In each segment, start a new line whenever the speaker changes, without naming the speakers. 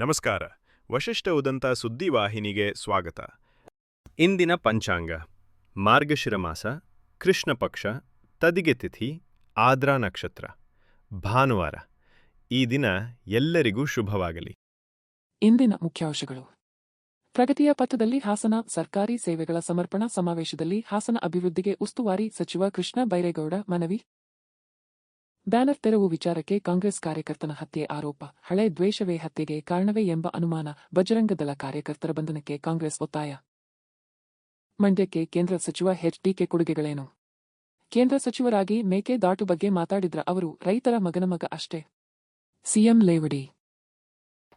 ನಮಸ್ಕಾರ. ವಶಿಷ್ಠ ಉದಂತ ಸುದ್ದಿವಾಹಿನಿಗೆ ಸ್ವಾಗತ. ಇಂದಿನ ಪಂಚಾಂಗ. ಮಾರ್ಗಶಿರ ಮಾಸ, ಕೃಷ್ಣ ಪಕ್ಷ, ತದಿಗೆ ತಿಥಿ, ಆದ್ರಾ ನಕ್ಷತ್ರ. ಭಾನುವಾರ. ಈ ದಿನ ಎಲ್ಲರಿಗೂ ಶುಭವಾಗಲಿ.
ಇಂದಿನ ಮುಖ್ಯಾಂಶಗಳು. ಪ್ರಗತಿಯ ಪಥದಲ್ಲಿ ಹಾಸನ ಸರ್ಕಾರಿ ಸೇವೆಗಳ ಸಮರ್ಪಣಾ ಸಮಾವೇಶದಲ್ಲಿ ಹಾಸನ ಅಭಿವೃದ್ಧಿಗೆ ಉಸ್ತುವಾರಿ ಸಚಿವ ಕೃಷ್ಣ ಬೈರೇಗೌಡ ಮನವಿ. ಬ್ಯಾನರ್ ತೆರವು ವಿಚಾರಕ್ಕೆ ಕಾಂಗ್ರೆಸ್ ಕಾರ್ಯಕರ್ತನ ಹತ್ಯೆ ಆರೋಪ. ಹಳೆ ದ್ವೇಷವೇ ಹತ್ಯೆಗೆ ಕಾರಣವೇ ಎಂಬ ಅನುಮಾನ ಬಜರಂಗದಳ ಕಾರ್ಯಕರ್ತರ ಬಂಧನಕ್ಕೆ ಕಾಂಗ್ರೆಸ್ ಒತ್ತಾಯ. ಮಂಡ್ಯಕ್ಕೆ ಕೇಂದ್ರ ಸಚಿವ ಎಚ್ಡಿಕೆ ಕೊಡುಗೆಗಳೇನು? ಕೇಂದ್ರ ಸಚಿವರಾಗಿ ಮೇಕೆದಾಟು ಬಗ್ಗೆ ಮಾತಾಡಿದ್ರ ಅವರು ರೈತರ ಮಗನ ಮಗ ಅಷ್ಟೇ. ಸಿಎಂ ಲೇವಡಿ.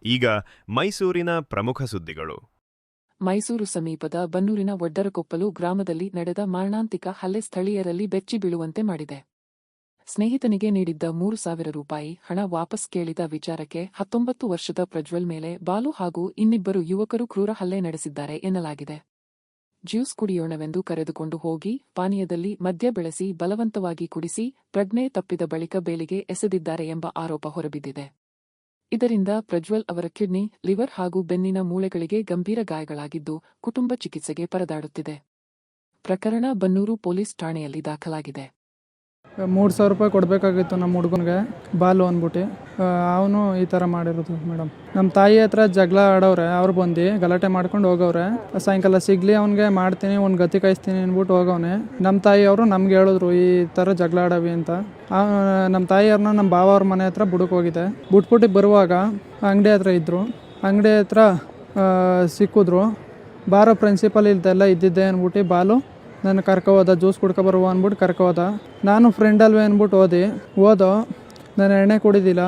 ಈಗ ಮೈಸೂರಿನ ಪ್ರಮುಖ ಸುದ್ದಿಗಳು.
ಮೈಸೂರು ಸಮೀಪದ ಬನ್ನೂರಿನ ಒಡ್ಡರಕೊಪ್ಪಲು ಗ್ರಾಮದಲ್ಲಿ ನಡೆದ ಮಾರಣಾಂತಿಕ ಹಲ್ಲೆ ಸ್ಥಳೀಯರಲ್ಲಿ ಬೆಚ್ಚಿ ಬೀಳುವಂತೆ ಮಾಡಿದೆ. ಸ್ನೇಹಿತನಿಗೆ ನೀಡಿದ್ದ ಮೂರು ಸಾವಿರ ರೂಪಾಯಿ, ಹಣ ವಾಪಸ್ ಕೇಳಿದ ವಿಚಾರಕ್ಕೆ ಹತ್ತೊಂಬತ್ತು ವರ್ಷದ ಪ್ರಜ್ವಲ್ ಮೇಲೆ ಬಾಲು ಹಾಗೂ ಇನ್ನಿಬ್ಬರು ಯುವಕರು ಕ್ರೂರ ಹಲ್ಲೆ ನಡೆಸಿದ್ದಾರೆ ಎನ್ನಲಾಗಿದೆ. ಜ್ಯೂಸ್ ಕುಡಿಯೋಣವೆಂದು ಕರೆದುಕೊಂಡು ಹೋಗಿ, ಪಾನೀಯದಲ್ಲಿ ಮದ್ಯ ಬೆಳೆಸಿ, ಬಲವಂತವಾಗಿ ಕುಡಿಸಿ, ಪ್ರಜ್ಞೆ ತಪ್ಪಿದ ಬಳಿಕ ಬೇಲಿಗೆ ಎಸೆದಿದ್ದಾರೆ ಎಂಬ ಆರೋಪ ಹೊರಬಿದ್ದಿದೆ. ಇದರಿಂದ ಪ್ರಜ್ವಲ್ ಅವರ ಕಿಡ್ನಿ, ಲಿವರ್ ಹಾಗೂ ಬೆನ್ನಿನ ಮೂಳೆಗಳಿಗೆ ಗಂಭೀರ ಗಾಯಗಳಾಗಿದ್ದು, ಕುಟುಂಬ ಚಿಕಿತ್ಸೆಗೆ ಪರದಾಡುತ್ತಿದೆ. ಪ್ರಕರಣ ಬನ್ನೂರು ಪೊಲೀಸ್ ಠಾಣೆಯಲ್ಲಿ ದಾಖಲಾಗಿದೆ.
ಮೂರು ಸಾವಿರ ರೂಪಾಯಿ ಕೊಡಬೇಕಾಗಿತ್ತು ನಮ್ಮ ಹುಡುಗನಿಗೆ, ಬಾಲು ಅಂದ್ಬಿಟ್ಟು. ಅವನು ಈ ಥರ ಮಾಡಿರೋದು ಮೇಡಮ್ ನಮ್ಮ ತಾಯಿ ಹತ್ರ ಜಗಳ ಆಡವ್ರೆ, ಅವ್ರು ಬಂದು ಗಲಾಟೆ ಮಾಡ್ಕೊಂಡು ಹೋಗವ್ರೆ. ಸಾಯಂಕಾಲ ಸಿಗ್ಲಿ ಅವ್ನಿಗೆ, ಮಾಡ್ತೀನಿ ಒಂದು ಗತಿ ಕಾಯಿಸ್ತೀನಿ ಅಂದ್ಬಿಟ್ಟು ಹೋಗವ್ನೆ. ನಮ್ಮ ತಾಯಿಯವರು ನಮ್ಗೆ ಹೇಳಿದ್ರು, ಈ ಥರ ಜಗಳ ಆಡವಿ ಅಂತ. ನಮ್ಮ ತಾಯಿಯವ್ರನ್ನ ನಮ್ಮ ಬಾವ ಅವ್ರ ಮನೆ ಹತ್ರ ಬುಡಕ್ಕೆ ಹೋಗಿದೆ. ಬಿಟ್ಬಿಟ್ಟು ಬರುವಾಗ ಅಂಗಡಿ ಹತ್ರ ಇದ್ದರು ಅಂಗಡಿ ಹತ್ರ ಸಿಕ್ಕಿದ್ರು. ಬಾರೋ ಪ್ರಿನ್ಸಿಪಲ್ ಇಲ್ದೆಲ್ಲ ಇದ್ದಿದ್ದೆ ಅಂದ್ಬಿಟ್ಟು ಬಾಲು ನನ್ನ ಕರ್ಕೊ ಹೋದ ಜ್ಯೂಸ್ ಕುಡ್ಕೊ ಬರುವ ಅಂದ್ಬಿಟ್ಟು ಕರ್ಕೊ ಹೋದ ನಾನು ಫ್ರೆಂಡ್ ಅಲ್ವೇ ಅಂದ್ಬಿಟ್ಟು ಓದಿ, ಓದೋ ನಾನು ಎಣ್ಣೆ ಕುಡಿದಿಲ್ಲ,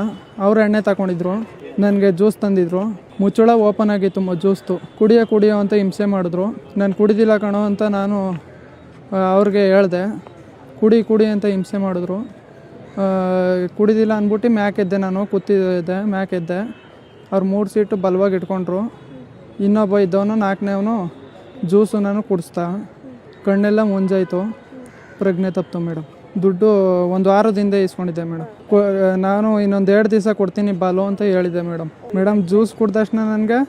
ಅವ್ರು ಎಣ್ಣೆ ತಗೊಂಡಿದ್ರು ನನಗೆ ಜ್ಯೂಸ್ ತಂದಿದ್ರು. ಮುಚ್ಚಳ ಓಪನ್ ಆಗಿತ್ತು ಮ ಜ್ಯೂಸ್ತು ಕುಡಿಯೋ ಕುಡಿಯೋ ಅಂತ ಹಿಂಸೆ ಮಾಡಿದ್ರು. ನಾನು ಕುಡಿದಿಲ್ಲ ಕಣೋ ಅಂತ ನಾನು ಅವ್ರಿಗೆ ಹೇಳ್ದೆ. ಕುಡಿ ಕುಡಿ ಅಂತ ಹಿಂಸೆ ಮಾಡಿದ್ರು. ಕುಡಿದಿಲ್ಲ ಅಂದ್ಬಿಟ್ಟು ಮ್ಯಾಕ್ ಎದ್ದೆ ನಾನು, ಕೂತಿದ್ದೆ, ಮ್ಯಾಕ್ ಎದ್ದೆ. ಅವ್ರು ಮೂರು ಸೀಟು ಬಲವಾಗಿ ಇಟ್ಕೊಂಡ್ರು. ಇನ್ನೊಬ್ಬ ಇದ್ದವನು, ನಾಲ್ಕನೇವನು ಜ್ಯೂಸು ನಾನು ಕುಡಿಸ್ತಾ. ಕಣ್ಣೆಲ್ಲ ಮುಂಜಾಯ್ತು. ಪ್ರಜ್ಞೆ ತಪ್ಪಿತು ಮೇಡಮ್. ದುಡ್ಡು ಒಂದು ವಾರದಿಂದ ಇಸ್ಕೊಂಡಿದ್ದೆ ಮೇಡಮ್. ನಾನು ಇನ್ನೊಂದು ಎರಡು ದಿವಸ ಕೊಡ್ತೀನಿ, ಬಾಲು ಅಂತ ಹೇಳಿದ್ದೆ ಮೇಡಮ್. ಮೇಡಮ್, ಜ್ಯೂಸ್ ಕುಡಿದ ತಕ್ಷಣ ನನಗೆ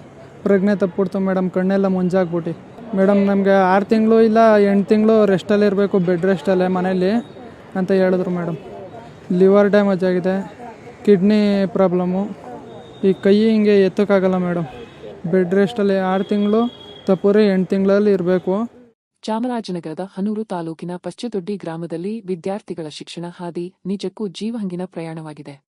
ಪ್ರಜ್ಞೆ ತಪ್ಪಿಡ್ತು ಮೇಡಮ್, ಕಣ್ಣೆಲ್ಲ ಮುಂಜಾಗ್ಬಿಟ್ಟು. ಮೇಡಮ್, ನಮಗೆ ಆರು ತಿಂಗಳು ಇಲ್ಲ, ಎಂಟು ತಿಂಗಳು ರೆಸ್ಟಲ್ಲಿ ಇರಬೇಕು ಬೆಡ್ ರೆಸ್ಟಲ್ಲೇ ಮನೇಲಿ ಅಂತ ಹೇಳಿದ್ರು ಮೇಡಮ್. ಲಿವರ್ ಡ್ಯಾಮೇಜ್ ಆಗಿದೆ, ಕಿಡ್ನಿ ಪ್ರಾಬ್ಲಮ್ಮು ಈ ಕೈ ಹಿಂಗೆ ಎತ್ತಕ್ಕಾಗಲ್ಲ ಮೇಡಮ್. ಬೆಡ್ ರೆಸ್ಟಲ್ಲಿ ಆರು ತಿಂಗಳು, ತಪ್ಪರೆ ಎಂಟು ತಿಂಗಳಲ್ಲಿ ಇರಬೇಕು.
ಚಾಮರಾಜನಗರದ ಹನೂರು ತಾಲೂಕಿನ ಪಶ್ಚದೊಡ್ಡಿ ಗ್ರಾಮದಲ್ಲಿ ವಿದ್ಯಾರ್ಥಿಗಳ ಶಿಕ್ಷಣ ಹಾದಿ ನಿಜಕ್ಕೂ ಜೀವಹಂಗಿನ ಪ್ರಯಾಣವಾಗಿದೆ.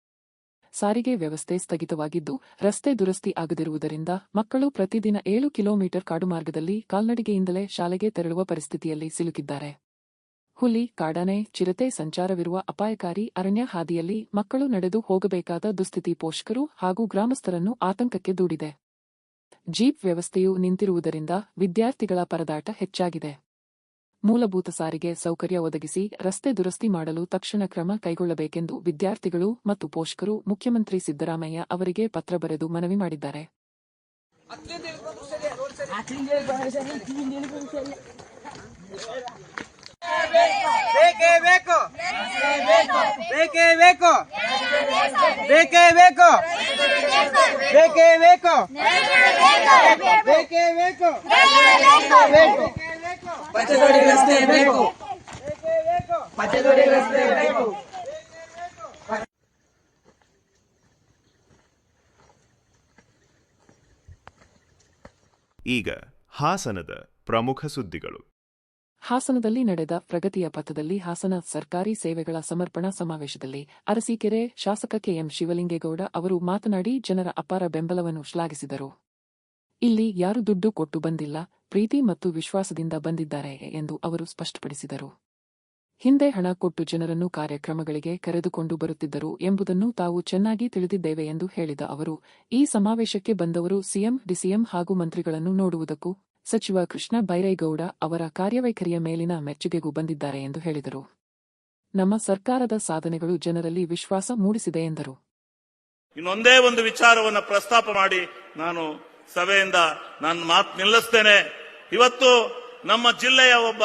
ಸಾರಿಗೆ ವ್ಯವಸ್ಥೆ ಸ್ಥಗಿತವಾಗಿದ್ದು, ರಸ್ತೆ ದುರಸ್ತಿ ಆಗದಿರುವುದರಿಂದ ಮಕ್ಕಳು ಪ್ರತಿದಿನ ಏಳು ಕಿಲೋಮೀಟರ್ ಕಾಡು ಮಾರ್ಗದಲ್ಲಿ ಕಾಲ್ನಡಿಗೆಯಿಂದಲೇ ಶಾಲೆಗೆ ತೆರಳುವ ಪರಿಸ್ಥಿತಿಯಲ್ಲಿ ಸಿಲುಕಿದ್ದಾರೆ. ಹುಲಿ, ಕಾಡಾನೆ, ಚಿರತೆ ಸಂಚಾರವಿರುವ ಅಪಾಯಕಾರಿ ಅರಣ್ಯ ಹಾದಿಯಲ್ಲಿ ಮಕ್ಕಳು ನಡೆದು ಹೋಗಬೇಕಾದ ದುಸ್ಥಿತಿ ಪೋಷಕರು ಹಾಗೂ ಗ್ರಾಮಸ್ಥರನ್ನು ಆತಂಕಕ್ಕೆ ದೂಡಿದೆ. ಜೀಪ್ ವ್ಯವಸ್ಥೆಯು ನಿಂತಿರುವುದರಿಂದ ವಿದ್ಯಾರ್ಥಿಗಳ ಪರದಾಟ ಹೆಚ್ಚಾಗಿದೆ. ಮೂಲಭೂತ ಸಾರಿಗೆ ಸೌಕರ್ಯ ಒದಗಿಸಿ ರಸ್ತೆ ದುರಸ್ತಿ ಮಾಡಲು ತಕ್ಷಣ ಕ್ರಮ ಕೈಗೊಳ್ಳಬೇಕೆಂದು ವಿದ್ಯಾರ್ಥಿಗಳು ಮತ್ತು ಪೋಷಕರು ಮುಖ್ಯಮಂತ್ರಿ ಸಿದ್ದರಾಮಯ್ಯ ಅವರಿಗೆ ಪತ್ರ ಬರೆದು ಮನವಿ ಮಾಡಿದ್ದಾರೆ.
ಬೇಕೇ ಬೇಕು. ರಸ್ತೆ ಬೇಕು. ಪಚ್ಚದೊಡಿ ರಸ್ತೆ ಬೇಕು.
ಈಗ ಹಾಸನದ ಪ್ರಮುಖ ಸುದ್ದಿಗಳು.
ಹಾಸನದಲ್ಲಿ ನಡೆದ ಪ್ರಗತಿಯ ಪಥದಲ್ಲಿ ಹಾಸನ ಸರ್ಕಾರಿ ಸೇವೆಗಳ ಸಮರ್ಪಣಾ ಸಮಾವೇಶದಲ್ಲಿ ಅರಸೀಕೆರೆ ಶಾಸಕ ಕೆಎಂ ಶಿವಲಿಂಗೇಗೌಡ ಅವರು ಮಾತನಾಡಿ ಜನರ ಅಪಾರ ಬೆಂಬಲವನ್ನು ಶ್ಲಾಘಿಸಿದರು. ಇಲ್ಲಿ ಯಾರು ದುಡ್ಡು ಕೊಟ್ಟು ಬಂದಿಲ್ಲ ಪ್ರೀತಿ ಮತ್ತು ವಿಶ್ವಾಸದಿಂದ ಬಂದಿದ್ದಾರೆ ಎಂದು ಅವರು ಸ್ಪಷ್ಟಪಡಿಸಿದರು. ಹಿಂದೆ ಹಣ ಕೊಟ್ಟು ಜನರನ್ನು ಕಾರ್ಯಕ್ರಮಗಳಿಗೆ ಕರೆದುಕೊಂಡು ಬರುತ್ತಿದ್ದರು ಎಂಬುದನ್ನು ತಾವು ಚೆನ್ನಾಗಿ ತಿಳಿದಿದ್ದೇವೆ ಎಂದು ಹೇಳಿದ ಅವರು, ಈ ಸಮಾವೇಶಕ್ಕೆ ಬಂದವರು ಸಿಎಂ, ಡಿಸಿಎಂ ಹಾಗೂ ಮಂತ್ರಿಗಳನ್ನು ನೋಡುವುದಕ್ಕೂ ಸಚಿವ ಕೃಷ್ಣ ಬೈರೇಗೌಡ ಅವರ ಕಾರ್ಯವೈಖರಿಯ ಮೇಲಿನ ಮೆಚ್ಚುಗೆಗೂ ಬಂದಿದ್ದಾರೆ ಎಂದು ಹೇಳಿದರು. ನಮ್ಮ ಸರ್ಕಾರದ ಸಾಧನೆಗಳು ಜನರಲ್ಲಿ ವಿಶ್ವಾಸ ಮೂಡಿಸಿದೆ ಎಂದರು.
ಇನ್ನೊಂದೇ ಒಂದು ವಿಚಾರವನ್ನು ಪ್ರಸ್ತಾಪ ಮಾಡಿ ನಾನು ಸಭೆಯಿಂದ ನನ್ನ ಮಾತು ನಿಲ್ಲಿಸ್ತೇನೆ. ಇವತ್ತು ನಮ್ಮ ಜಿಲ್ಲೆಯ ಒಬ್ಬ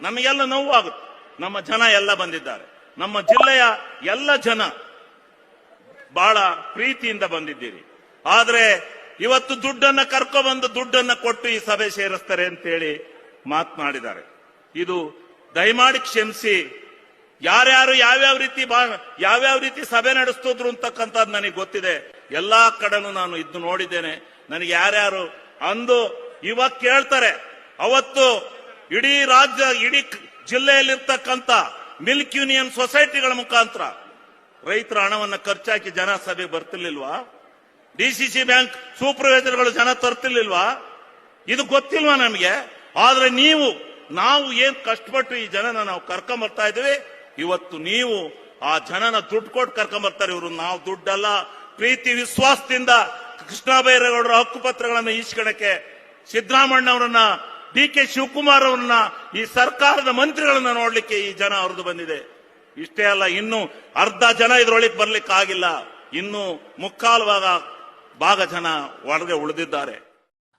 ನಮಗೆಲ್ಲ ನೋವಾಗುತ್ತೆ. ನಮ್ಮ ಜನ ಎಲ್ಲ ಬಂದಿದ್ದಾರೆ. ನಮ್ಮ ಜಿಲ್ಲೆಯ ಎಲ್ಲ ಜನ ಬಹಳ ಪ್ರೀತಿಯಿಂದ ಬಂದಿದ್ದೀರಿ. ಆದ್ರೆ ಇವತ್ತು ದುಡ್ಡನ್ನ ಕರ್ಕೊಬಂದು ದುಡ್ಡನ್ನ ಕೊಟ್ಟು ಈ ಸಭೆ ಸೇರಿಸ್ತಾರೆ ಅಂತೇಳಿ ಮಾತನಾಡಿದ್ದಾರೆ. ಇದು ದಯಮಾಡಿ ಕ್ಷಮಿಸಿ. ಯಾರ್ಯಾರು ಯಾವ್ಯಾವ ರೀತಿ ಯಾವ್ಯಾವ ರೀತಿ ಸಭೆ ನಡೆಸ್ತಿದ್ರು ಅಂತಕ್ಕಂಥದ್ದು ನನಗೆ ಗೊತ್ತಿದೆ. ಎಲ್ಲಾ ಕಡೆನೂ ನಾನು ಇದ್ದು ನೋಡಿದ್ದೇನೆ. ನನಗೆ ಯಾರ್ಯಾರು ಅಂದು ಇವಾಗ ಕೇಳ್ತಾರೆ, ಅವತ್ತು ಇಡೀ ರಾಜ್ಯ, ಇಡೀ ಜಿಲ್ಲೆಯಲ್ಲಿರ್ತಕ್ಕಂಥ ಮಿಲ್ಕ್ ಯೂನಿಯನ್ ಸೊಸೈಟಿಗಳ ಮುಖಾಂತರ ರೈತರ ಹಣವನ್ನು ಖರ್ಚಾಕಿ ಜನ ಸಭೆಗೆ ಬರ್ತಿರ್ಲಿಲ್ವಾ? ಡಿಸಿಸಿ ಬ್ಯಾಂಕ್ ಸೂಪರ್ವೈಸರ್ಗಳು ಜನ ತರ್ತಿರ್ಲಿಲ್ವಾ? ಇದು ಗೊತ್ತಿಲ್ವಾ ನಮಗೆ? ಆದ್ರೆ ನೀವು, ನಾವು ಏನ್ ಕಷ್ಟಪಟ್ಟು ಈ ಜನನ ನಾವು ಕರ್ಕೊಂಬರ್ತಾ ಇದೀವಿ ಇವತ್ತು ನೀವು ಆ ಜನನ ದುಡ್ಡು ಕೊಟ್ಟು ಕರ್ಕೊಂಬರ್ತಾರೆ. ಇವರು ನಾವು ದುಡ್ಡಲ್ಲ, ಪ್ರೀತಿ, ವಿಶ್ವಾಸದಿಂದ ಕೃಷ್ಣ ಬೈರೇಗೌಡರ ಹಕ್ಕುಪತ್ರಗಳನ್ನು ಈಸ್ಕೊಳಕ್ಕೆ ಸಿದ್ದರಾಮಣ್ಣ ಅವರನ್ನ ಡಿ ಕೆ ಶಿವಕುಮಾರ್ ಅವರನ್ನ, ಈ ಸರ್ಕಾರದ ಮಂತ್ರಿಗಳನ್ನ ನೋಡ್ಲಿಕ್ಕೆ ಈ ಜನ ಅವ್ರದ್ದು ಬಂದಿದೆ. ಇಷ್ಟೇ ಅಲ್ಲ, ಇನ್ನು ಅರ್ಧ ಜನ ಇದ್ರೊಳಗೆ ಬರ್ಲಿಕ್ಕೆ ಆಗಿಲ್ಲ. ಇನ್ನು ಮುಕ್ಕಾಲು ಭಾಗ ಭಾಗ ಜನ ಒಳಗೆ ಉಳಿದಿದ್ದಾರೆ.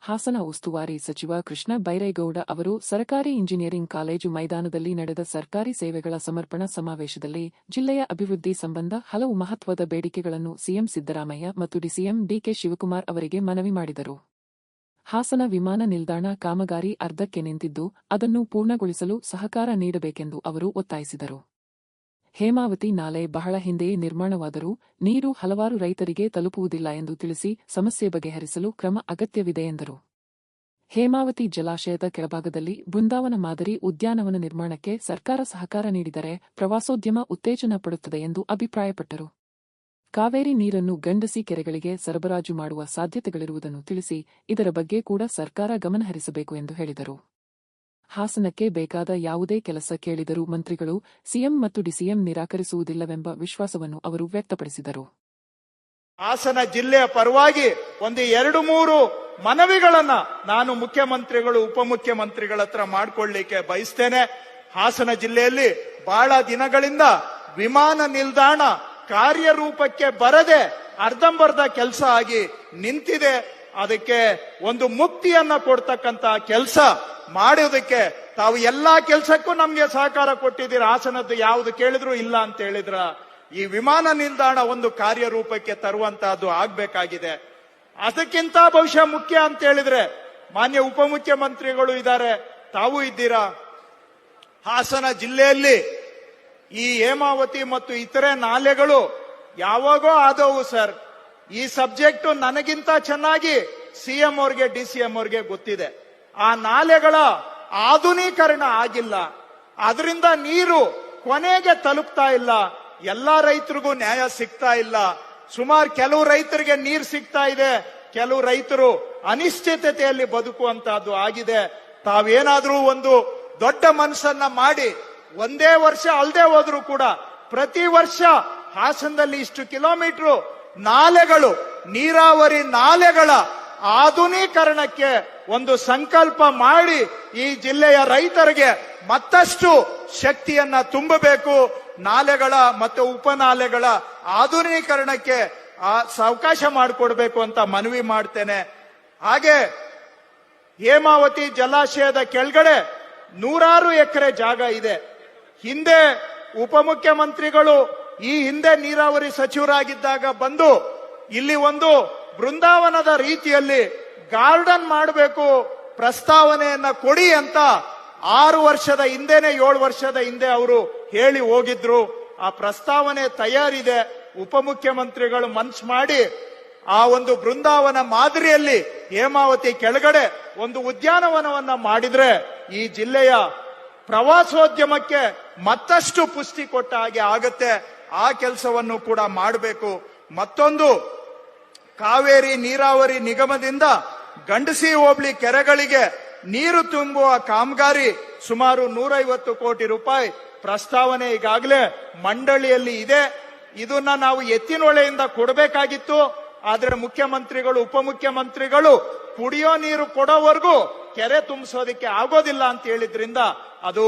ಹಾಸನ ಉಸ್ತುವಾರಿ ಸಚಿವ ಕೃಷ್ಣ ಬೈರೇಗೌಡ ಅವರು ಸರ್ಕಾರಿ ಇಂಜಿನಿಯರಿಂಗ್ ಕಾಲೇಜು ಮೈದಾನದಲ್ಲಿ ನಡೆದ ಸರ್ಕಾರಿ ಸೇವೆಗಳ ಸಮರ್ಪಣಾ ಸಮಾವೇಶದಲ್ಲಿ ಜಿಲ್ಲೆಯ ಅಭಿವೃದ್ಧಿ ಸಂಬಂಧ ಹಲವು ಮಹತ್ವದ ಬೇಡಿಕೆಗಳನ್ನು ಸಿಎಂ ಸಿದ್ದರಾಮಯ್ಯ ಮತ್ತು ಡಿಸಿಎಂ ಡಿಕೆ ಶಿವಕುಮಾರ್ ಅವರಿಗೆ ಮನವಿ ಮಾಡಿದರು. ಹಾಸನ ವಿಮಾನ ನಿಲ್ದಾಣ ಕಾಮಗಾರಿ ಅರ್ಧಕ್ಕೆ ನಿಂತಿದ್ದು, ಅದನ್ನು ಪೂರ್ಣಗೊಳಿಸಲು ಸಹಕಾರ ನೀಡಬೇಕೆಂದು ಅವರು ಒತ್ತಾಯಿಸಿದರು. ಹೇಮಾವತಿ ನಾಲೆ ಬಹಳ ಹಿಂದೆಯೇ ನಿರ್ಮಾಣವಾದರೂ, ನೀರು ಹಲವಾರು ರೈತರಿಗೆ ತಲುಪುವುದಿಲ್ಲ ಎಂದು ತಿಳಿಸಿ ಸಮಸ್ಯೆ ಬಗೆಹರಿಸಲು ಕ್ರಮ ಅಗತ್ಯವಿದೆ ಎಂದರು. ಹೇಮಾವತಿ ಜಲಾಶಯದ ಕೆಳಭಾಗದಲ್ಲಿ ಬೃಂದಾವನ ಮಾದರಿ ಉದ್ಯಾನವನ ನಿರ್ಮಾಣಕ್ಕೆ ಸರ್ಕಾರ ಸಹಕಾರ ನೀಡಿದರೆ ಪ್ರವಾಸೋದ್ಯಮ ಉತ್ತೇಜನ ಪಡುತ್ತದೆ ಎಂದು ಅಭಿಪ್ರಾಯಪಟ್ಟರು. ಕಾವೇರಿ ನೀರನ್ನು ಗಂಡಸಿ ಕೆರೆಗಳಿಗೆ ಸರಬರಾಜು ಮಾಡುವ ಸಾಧ್ಯತೆಗಳಿರುವುದನ್ನು ತಿಳಿಸಿ ಇದರ ಬಗ್ಗೆ ಕೂಡ ಸರ್ಕಾರ ಗಮನಹರಿಸಬೇಕು ಎಂದು ಹೇಳಿದರು. ಹಾಸನಕ್ಕೆ ಬೇಕಾದ ಯಾವುದೇ ಕೆಲಸ ಕೇಳಿದರೂ ಮಂತ್ರಿಗಳು ಸಿಎಂ ಮತ್ತು ಡಿಸಿಎಂ ನಿರಾಕರಿಸುವುದಿಲ್ಲವೆಂಬ ವಿಶ್ವಾಸವನ್ನು ಅವರು ವ್ಯಕ್ತಪಡಿಸಿದರು.
ಹಾಸನ ಜಿಲ್ಲೆಯ ಪರವಾಗಿ ಒಂದು ಎರಡು ಮೂರು ಮನವಿಗಳನ್ನ ನಾನು ಮುಖ್ಯಮಂತ್ರಿಗಳು, ಉಪಮುಖ್ಯಮಂತ್ರಿಗಳ ಹತ್ರ ಮಾಡ್ಕೊಳ್ಳಿಕ್ಕೆ ಬಯಸ್ತೇನೆ. ಹಾಸನ ಜಿಲ್ಲೆಯಲ್ಲಿ ಬಹಳ ದಿನಗಳಿಂದ ವಿಮಾನ ನಿಲ್ದಾಣ ಕಾರ್ಯರೂಪಕ್ಕೆ ಬರದೆ ಅರ್ಧಂಬರ್ಧ ಕೆಲಸ ಆಗಿ ನಿಂತಿದೆ. ಅದಕ್ಕೆ ಒಂದು ಮುಕ್ತಿಯನ್ನ ಕೊಡ್ತಕ್ಕಂತ ಕೆಲಸ ಮಾಡೋದಕ್ಕೆ ತಾವು ಎಲ್ಲಾ ಕೆಲಸಕ್ಕೂ ನಮ್ಗೆ ಸಹಕಾರ ಕೊಟ್ಟಿದ್ದೀರ. ಹಾಸನದ್ದು ಯಾವುದು ಕೇಳಿದ್ರು ಇಲ್ಲ ಅಂತ ಹೇಳಿದ್ರ. ಈ ವಿಮಾನ ನಿಲ್ದಾಣ ಒಂದು ಕಾರ್ಯರೂಪಕ್ಕೆ ತರುವಂತಹದ್ದು ಆಗ್ಬೇಕಾಗಿದೆ. ಅದಕ್ಕಿಂತ ಬಹುಶಃ ಮುಖ್ಯ ಅಂತ ಹೇಳಿದ್ರೆ ಮಾನ್ಯ ಉಪಮುಖ್ಯಮಂತ್ರಿಗಳು ಇದ್ದಾರೆ. ತಾವು ಇದ್ದೀರಾ? ಹಾಸನ ಜಿಲ್ಲೆಯಲ್ಲಿ ಈ ಹೇಮಾವತಿ ಮತ್ತು ಇತರೆ ನಾಲೆಗಳು ಯಾವಾಗೋ ಆದವು, ಸರ್. ಈ ಸಬ್ಜೆಕ್ಟ್ ನನಗಿಂತ ಚೆನ್ನಾಗಿ ಸಿಎಂ ಅವ್ರಿಗೆ, ಡಿ ಸಿ ಎಂ ಅವ್ರಿಗೆ ಗೊತ್ತಿದೆ. ಆ ನಾಲೆಗಳ ಆಧುನೀಕರಣ ಆಗಿಲ್ಲ. ಅದರಿಂದ ನೀರು ಕೊನೆಗೆ ತಲುಪ್ತಾ ಇಲ್ಲ. ಎಲ್ಲಾ ರೈತರಿಗೂ ನ್ಯಾಯ ಸಿಗ್ತಾ ಇಲ್ಲ. ಸುಮಾರು ಕೆಲವು ರೈತರಿಗೆ ನೀರು ಸಿಗ್ತಾ ಇದೆ. ಕೆಲವು ರೈತರು ಅನಿಶ್ಚಿತತೆಯಲ್ಲಿ ಬದುಕುವಂತಹದ್ದು ಆಗಿದೆ. ತಾವೇನಾದ್ರೂ ಒಂದು ದೊಡ್ಡ ಮನಸ್ಸನ್ನ ಮಾಡಿ ಒಂದೇ ವರ್ಷ ಅಲ್ಲದೆ ಹೋದ್ರು ಕೂಡ ಪ್ರತಿ ವರ್ಷ ಹಾಸನದಲ್ಲಿ ಇಷ್ಟು ಕಿಲೋಮೀಟರ್ ನಾಲೆಗಳು, ನೀರಾವರಿ ನಾಲೆಗಳ ಆಧುನೀಕರಣಕ್ಕೆ ಒಂದು ಸಂಕಲ್ಪ ಮಾಡಿ ಈ ಜಿಲ್ಲೆಯ ರೈತರಿಗೆ ಮತ್ತಷ್ಟು ಶಕ್ತಿಯನ್ನ ತುಂಬಬೇಕು. ನಾಲೆಗಳ ಮತ್ತು ಉಪನಾಲೆಗಳ ಆಧುನೀಕರಣಕ್ಕೆ, ಆ ಅವಕಾಶ ಮಾಡಿಕೊಡ್ಬೇಕು ಅಂತ ಮನವಿ ಮಾಡ್ತೇನೆ. ಹಾಗೆ ಹೇಮಾವತಿ ಜಲಾಶಯದ ಕೆಳಗಡೆ ನೂರಾರು ಎಕರೆ ಜಾಗ ಇದೆ. ಹಿಂದೆ ಉಪಮುಖ್ಯಮಂತ್ರಿಗಳು, ಈ ಹಿಂದೆ ನೀರಾವರಿ ಸಚಿವರಾಗಿದ್ದಾಗ ಬಂದು, ಇಲ್ಲಿ ಒಂದು ಬೃಂದಾವನದ ರೀತಿಯಲ್ಲಿ ಗಾರ್ಡನ್ ಮಾಡಬೇಕು, ಪ್ರಸ್ತಾವನೆಯನ್ನ ಕೊಡಿ ಅಂತ ಆರು ವರ್ಷದ ಹಿಂದೆನೆ, ಏಳು ವರ್ಷದ ಹಿಂದೆ ಅವರು ಹೇಳಿ ಹೋಗಿದ್ರು. ಆ ಪ್ರಸ್ತಾವನೆ ತಯಾರಿದೆ. ಉಪಮುಖ್ಯಮಂತ್ರಿಗಳು ಮನ್ಸ್ ಮಾಡಿ ಆ ಒಂದು ಬೃಂದಾವನ ಮಾದರಿಯಲ್ಲಿ ಹೇಮಾವತಿ ಕೆಳಗಡೆ ಒಂದು ಉದ್ಯಾನವನವನ್ನ ಮಾಡಿದ್ರೆ ಈ ಜಿಲ್ಲೆಯ ಪ್ರವಾಸೋದ್ಯಮಕ್ಕೆ ಮತ್ತಷ್ಟು ಪುಷ್ಟಿ ಕೊಟ್ಟ ಹಾಗೆ ಆಗತ್ತೆ. ಆ ಕೆಲಸವನ್ನು ಕೂಡ ಮಾಡಬೇಕು. ಮತ್ತೊಂದು, ಕಾವೇರಿ ನೀರಾವರಿ ನಿಗಮದಿಂದ ಗಂಡಸಿ ಹೋಬಳಿ ಕೆರೆಗಳಿಗೆ ನೀರು ತುಂಬುವ ಕಾಮಗಾರಿ ಸುಮಾರು ನೂರೈವತ್ತು ಕೋಟಿ ರೂಪಾಯಿ ಪ್ರಸ್ತಾವನೆ ಈಗಾಗಲೇ ಮಂಡಳಿಯಲ್ಲಿ ಇದೆ. ಇದನ್ನ ನಾವು ಎತ್ತಿನೊಳೆಯಿಂದ ಕೊಡಬೇಕಾಗಿತ್ತು. ಆದ್ರೆ ಮುಖ್ಯಮಂತ್ರಿಗಳು, ಉಪಮುಖ್ಯಮಂತ್ರಿಗಳು ಕುಡಿಯೋ ನೀರು ಕೊಡೋವರೆಗೂ ಕೆರೆ ತುಂಬಿಸೋದಕ್ಕೆ ಆಗೋದಿಲ್ಲ ಅಂತ ಹೇಳಿದ್ರಿಂದ ಅದು